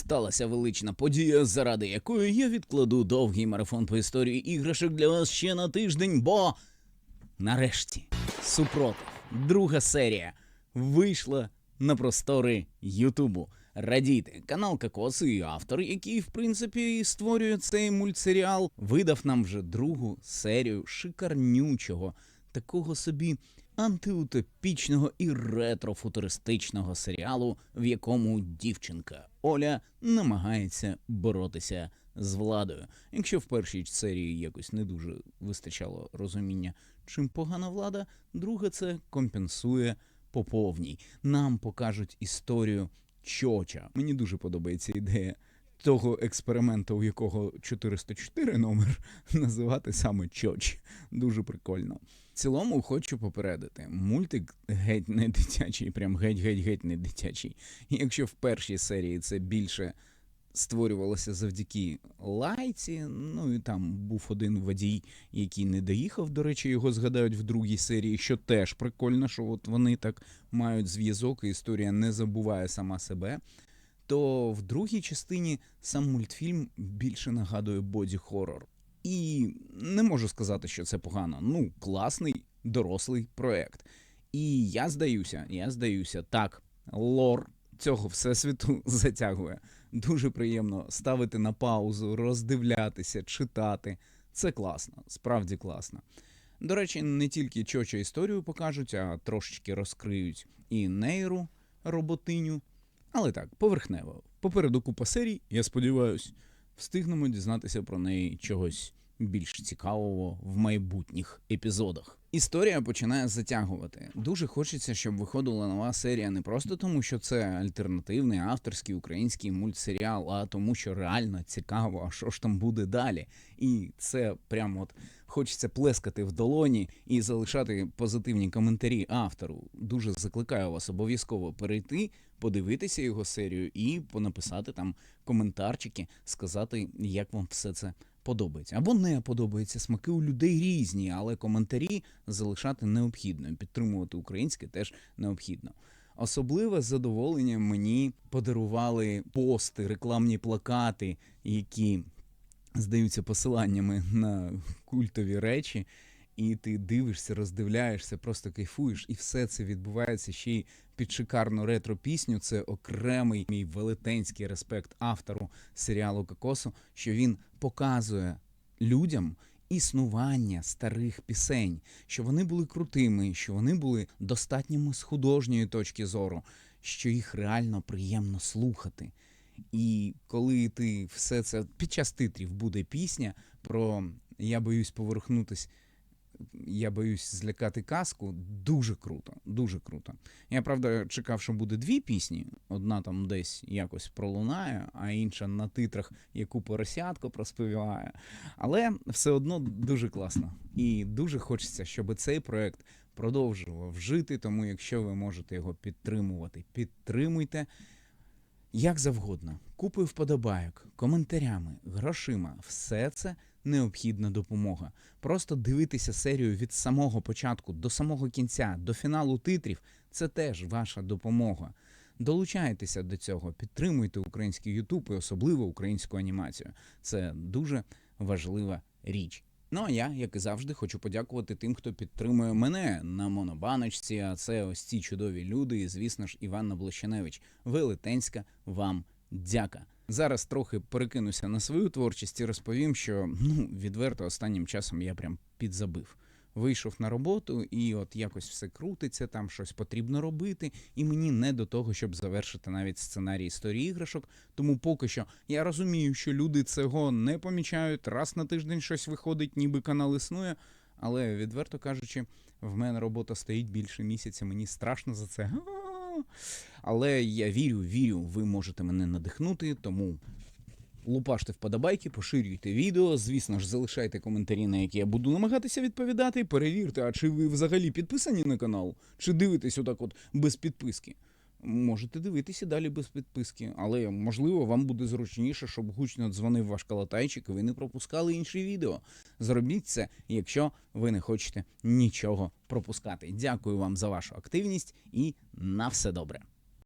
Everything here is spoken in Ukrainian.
Сталася велична подія, заради якої я відкладу довгий марафон по історії іграшок для вас ще на тиждень, бо нарешті супротив, друга серія вийшла на простори Ютубу. Радійте, канал Кокос і автор, який в принципі і створює цей мультсеріал, видав нам вже другу серію шикарнючого, такого собі антиутопічного і ретрофутуристичного серіалу, в якому дівчинка Оля намагається боротися з владою. Якщо в першій серії якось не дуже вистачало розуміння, чим погана влада, друга це компенсує по повній. Нам покажуть історію Чоча. Мені дуже подобається ідея того експерименту, у якого 404 номер, називати саме Чоч. Дуже прикольно. В цілому хочу попередити, мультик геть не дитячий, прям геть-геть-геть не дитячий. І Якщо в першій серії це більше створювалося завдяки лайці, ну і там був один водій, який не доїхав, до речі, його згадають в другій серії, що теж прикольно, що от вони так мають зв'язок, і історія не забуває сама себе. То в другій частині сам мультфільм більше нагадує боді-хорор. І не можу сказати, що це погано. Ну, класний дорослий проект. І я здаюся, я здаюся, так, лор цього всесвіту затягує. Дуже приємно ставити на паузу, роздивлятися, читати. Це класно, справді класно. До речі, не тільки чоча історію покажуть, а трошечки розкриють і нейру роботиню. Але так, поверхнево. Попереду купа серій, я сподіваюсь, встигнемо дізнатися про неї чогось більш цікавого в майбутніх епізодах. Історія починає затягувати. Дуже хочеться, щоб виходила нова серія не просто тому, що це альтернативний авторський український мультсеріал, а тому, що реально цікаво, а що ж там буде далі. І це прямо от хочеться плескати в долоні і залишати позитивні коментарі автору. Дуже закликаю вас обов'язково перейти, подивитися його серію і понаписати там коментарчики, сказати, як вам все це подобається. Або не подобається. Смаки у людей різні, але коментарі залишати необхідно. Підтримувати українське теж необхідно. Особливе задоволення мені подарували пости, рекламні плакати, які здаються посиланнями на культові речі. І ти дивишся, роздивляєшся, просто кайфуєш, і все це відбувається ще й під шикарну ретро-пісню. Це окремий мій велетенський респект автору серіалу Кокосу, що він показує людям існування старих пісень, що вони були крутими, що вони були достатніми з художньої точки зору, що їх реально приємно слухати. І коли ти все це під час титрів буде пісня про я боюсь поверхнутись я боюсь злякати казку. Дуже круто, дуже круто. Я правда чекав, що буде дві пісні. Одна там десь якось пролунає, а інша на титрах яку поросятко проспіває. Але все одно дуже класно. І дуже хочеться, щоб цей проект продовжував жити. Тому, якщо ви можете його підтримувати, підтримуйте. Як завгодно, купою вподобайок, коментарями, грошима, все це необхідна допомога. Просто дивитися серію від самого початку до самого кінця, до фіналу титрів це теж ваша допомога. Долучайтеся до цього, підтримуйте український Ютуб і особливо українську анімацію. Це дуже важлива річ. Ну а я, як і завжди, хочу подякувати тим, хто підтримує мене на монобаночці. А це ось ці чудові люди, і звісно ж, Іванна Блощеневич. Велетенська вам дяка. Зараз трохи перекинуся на свою творчість і розповім, що ну відверто останнім часом я прям підзабив. Вийшов на роботу, і от якось все крутиться, там щось потрібно робити, і мені не до того, щоб завершити навіть сценарій історії іграшок. Тому поки що я розумію, що люди цього не помічають. Раз на тиждень щось виходить, ніби канал існує. Але відверто кажучи, в мене робота стоїть більше місяця. Мені страшно за це. Але я вірю, вірю, ви можете мене надихнути, тому лупаште вподобайки, поширюйте відео. Звісно ж, залишайте коментарі, на які я буду намагатися відповідати. Перевірте, а чи ви взагалі підписані на канал, чи дивитесь отак от без підписки. Можете дивитися далі без підписки, але можливо вам буде зручніше, щоб гучно дзвонив ваш калатайчик і ви не пропускали інші відео. Зробіть це, якщо ви не хочете нічого пропускати. Дякую вам за вашу активність і на все добре.